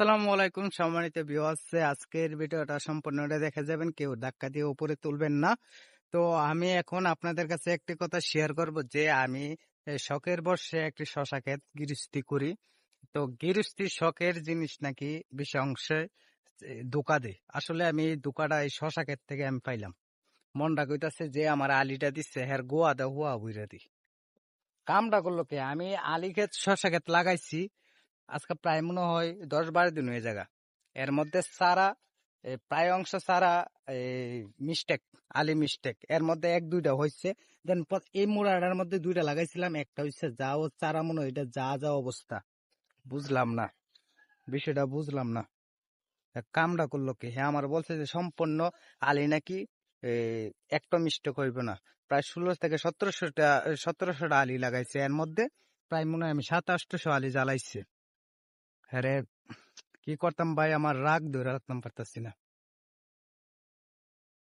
আসসালামু আলাইকুম সম্মানিত ভিউয়ার্স আজকের ভিডিওটা সম্পূর্ণটা দেখে যাবেন, কেউ ধাক্কা দিয়ে উপরে তুলবেন না। তো আমি এখন আপনাদের কাছে একটি কথা শেয়ার করব যে, আমি শখের বর্ষে একটি শশা ক্ষেত গৃহস্থী করি। তো গৃহস্থী শখের জিনিস নাকি বেশি অংশে ধোকা দেয়। আসলে আমি এই ধোকাটা, এই শশা ক্ষেত থেকে আমি পাইলাম। মনটা কইতাছে যে, আমার আলিটা দিচ্ছে হ্যার গোয়া দা হুয়া বুইরা দি। কামটা করল কে? আমি আলি ক্ষেত, শশা ক্ষেত লাগাইছি। আজকে প্রায় মনে হয় দশ বারো দিন হয়ে যাগা এর মধ্যে সারা প্রায় অংশ সারা মিস্টেক আলি মিস্টেক এর মধ্যে এক, দুইটা হয়েছে দেন এই মুড়াটার মধ্যে দুইটা লাগাইছিলাম। একটা হচ্ছে ও চারা মনে হয়, এটা যা যা অবস্থা। বুঝলাম না। বিষয়টা বুঝলাম না। তা কামটা করল কি? হ্যাঁ আমার বলছে যে সম্পূর্ণ আলি নাকি একটা মিস্টেক হইবে না। প্রায় ষোলো থেকে সতেরোশোটা সতেরোশোটা আলি লাগাইছে। এর মধ্যে প্রায় মনে হয় আমি সাত, আটশো আলি জ্বালাইছে। হ্যাঁ রে, কি করতাম ভাই? আমার রাগ ধরে রাখতাম পারতাছি না।